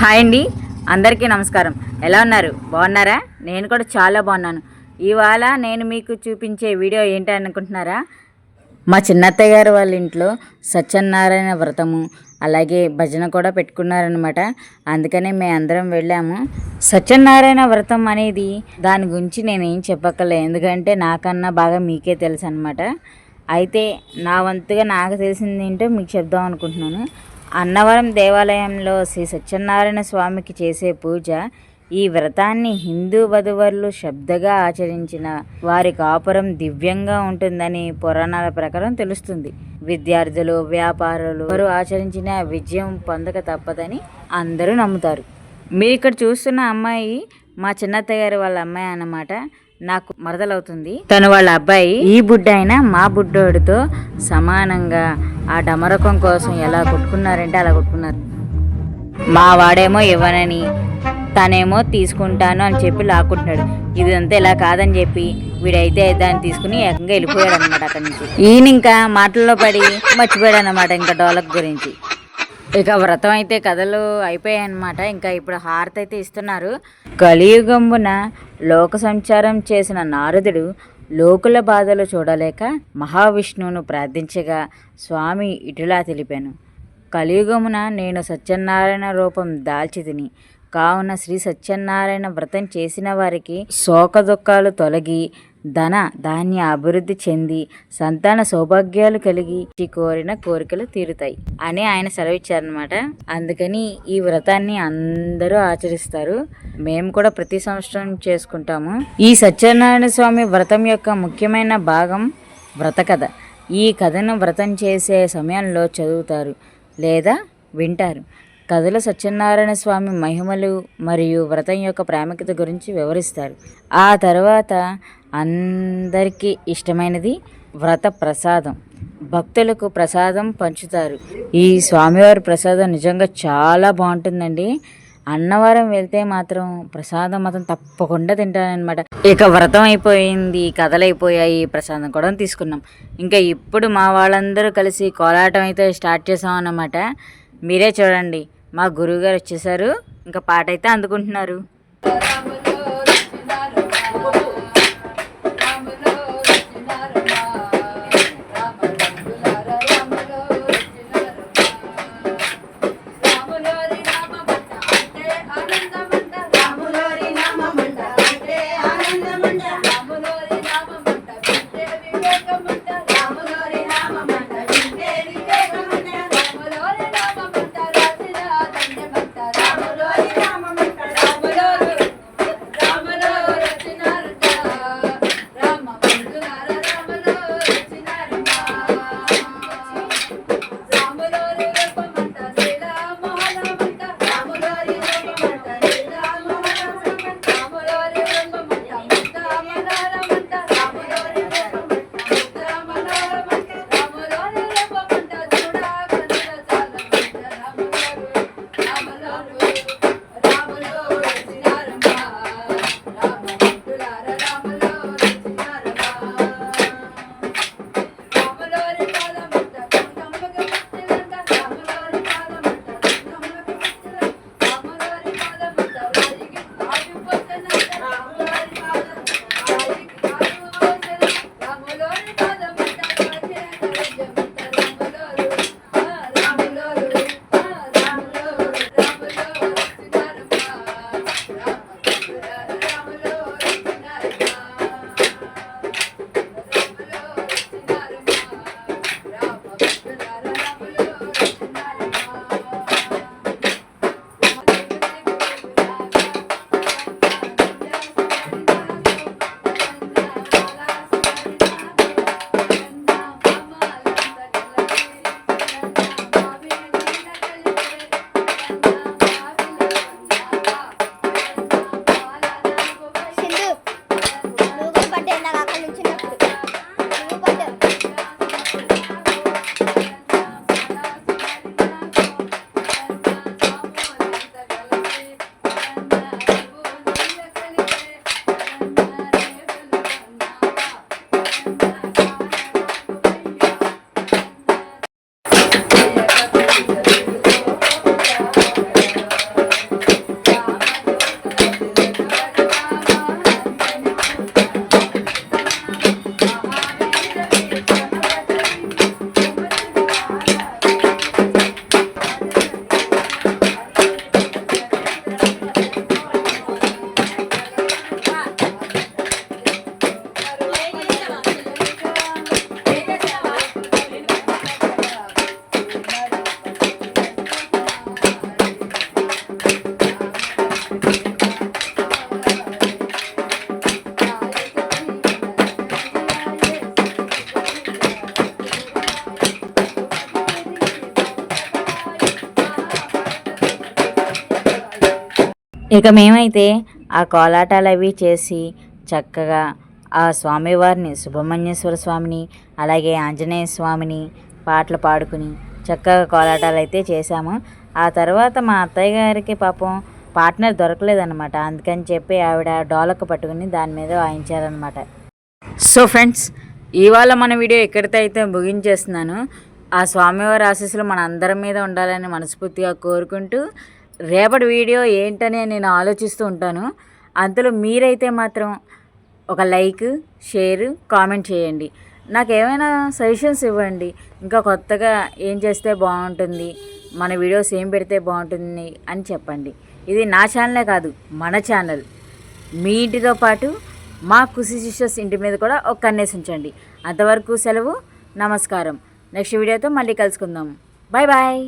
Hi అండి. అందరికీ నమస్కారం. ఎలా ఉన్నారు? బాగున్నారా? నేను కూడా చాలా బాగున్నాను. ఇవాళ నేను మీకు చూపించే వీడియో ఏంటి అనుకుంటున్నారా మా చిన్నత్తయ్య గారు వాళ్ళ ఇంట్లో సత్యనారాయణ వ్రతము అలాగే భజన కూడా పెట్టుకున్నారనమాట అందుకనే మేము అందరం వెళ్ళాము. సత్యనారాయణ వ్రతం అనేది దాని గురించి నేను ఏం ఎందుకంటే నాకన్నా బాగా మీకే తెలుసు అనమాట అయితే నా వంతుగా నాకు తెలిసింది ఏంటో మీకు చెప్దాం అనుకుంటున్నాను. అన్నవరం దేవాలయంలో శ్రీ సత్యనారాయణ స్వామికి చేసే పూజ ఈ వ్రతాన్ని హిందూ వధువరులు శబ్దగా ఆచరించిన వారి కాపురం దివ్యంగా ఉంటుందని పురాణాల ప్రకారం తెలుస్తుంది. విద్యార్థులు వ్యాపారులు వారు ఆచరించిన విజయం పొందక తప్పదని అందరూ నమ్ముతారు. మీరు ఇక్కడ చూస్తున్న అమ్మాయి మా చిన్నత్తయ్య గారి వాళ్ళ అమ్మాయి అన్నమాట. నాకు మరదలవుతుంది. తను వాళ్ళ అబ్బాయి ఈ బుడ్డ అయినా మా బుడ్డోడితో సమానంగా ఆ డమరకం కోసం ఎలా కొట్టుకున్నారంటే అలా కొట్టుకున్నారు. మా వాడేమో ఇవ్వనని తనేమో తీసుకుంటాను అని చెప్పి లాక్కుంటున్నాడు. ఇదంతా ఇలా కాదని చెప్పి వీడైతే దాన్ని తీసుకుని ఏకంగా వెళ్ళిపోయాడు అనమాట అక్కడి నుంచి. ఈయన ఇంకా మాటల్లో పడి మర్చిపోయాడు అనమాట ఇంకా డోలక్ గురించి. ఇక వ్రతం అయితే కథలు అయిపోయాయి అనమాట ఇంకా ఇప్పుడు హారతి అయితే ఇస్తున్నారు. కలియుగంబున లోక సంచారం చేసిన నారదుడు లోకుల బాధలు చూడలేక మహావిష్ణువును ప్రార్థించగా స్వామి ఇటులా తెలిపాను. కలియుగమున నేను సత్యనారాయణ రూపం దాల్చితిని కావున శ్రీ సత్యనారాయణ వ్రతం చేసిన వారికి శోక దుఃఖాలు తొలగి ధన ధాన్య అభివృద్ధి చెంది సంతాన సౌభాగ్యాలు కలిగి కోరిన కోరికలు తీరుతాయి అని ఆయన సెలవిచ్చారనమాట అందుకని ఈ వ్రతాన్ని అందరూ ఆచరిస్తారు. మేము కూడా ప్రతి సంవత్సరం చేసుకుంటాము. ఈ సత్యనారాయణ స్వామి వ్రతం యొక్క ముఖ్యమైన భాగం వ్రత కథ. ఈ కథను వ్రతం చేసే సమయంలో చదువుతారు లేదా వింటారు. కథల సత్యనారాయణ స్వామి మహిమలు మరియు వ్రతం యొక్క ప్రాముఖ్యత గురించి వివరిస్తారు. ఆ తర్వాత అందరికీ ఇష్టమైనది వ్రత ప్రసాదం. భక్తులకు ప్రసాదం పంచుతారు. ఈ స్వామివారి ప్రసాదం నిజంగా చాలా బాగుంటుందండి. అన్నవరం వెళ్తే మాత్రం ప్రసాదం మాత్రం తప్పకుండా తింటానన్నమాట. ఇక వ్రతం అయిపోయింది కథలు అయిపోయాయి ప్రసాదం కూడా తీసుకున్నాం. ఇంకా ఇప్పుడు మా వాళ్ళందరూ కలిసి కోలాటం అయితే స్టార్ట్ చేసాం అన్నమాట మీరే చూడండి. మా గురువుగారు వచ్చేసారు. ఇంకా పాట అయితే అందుకుంటున్నారు. ఇక మేమైతే ఆ కోలాటాలు అవి చేసి చక్కగా ఆ స్వామివారిని సుబ్రహ్మణ్యేశ్వర స్వామిని అలాగే ఆంజనేయ స్వామిని పాటలు పాడుకుని చక్కగా కోలాటాలు అయితే చేశాము. ఆ తర్వాత మా అత్తయ్య గారికి పాపం పార్ట్నర్ దొరకలేదన్నమాట. అందుకని చెప్పి ఆవిడ డోలక పట్టుకుని దాని మీద వాయించారనమాట సో ఫ్రెండ్స్ ఇవాళ మన వీడియో ఎక్కడితో అయితే ముగించేస్తున్నాను. ఆ స్వామివారి ఆశీస్సులు మన అందరి మీద ఉండాలని మనస్ఫూర్తిగా కోరుకుంటూ రేపటి వీడియో ఏంటని నేను ఆలోచిస్తూ ఉంటాను. అంతలో మీరైతే మాత్రం ఒక లైక్ షేర్ కామెంట్ చేయండి. నాకు ఏమైనా సజెషన్స్ ఇవ్వండి. ఇంకా కొత్తగా ఏం చేస్తే బాగుంటుంది మన వీడియోస్ ఏం పెడితే బాగుంటుంది అని చెప్పండి. ఇది నా ఛానలే కాదు మన ఛానల్. మీ ఇంటితో పాటు మా కుసి సిస్టర్స్ ఇంటి మీద కూడా ఒక కన్నేసి ఉంచండి. అంతవరకు సెలవు నమస్కారం. నెక్స్ట్ వీడియోతో మళ్ళీ కలుసుకుందాం. Bye bye.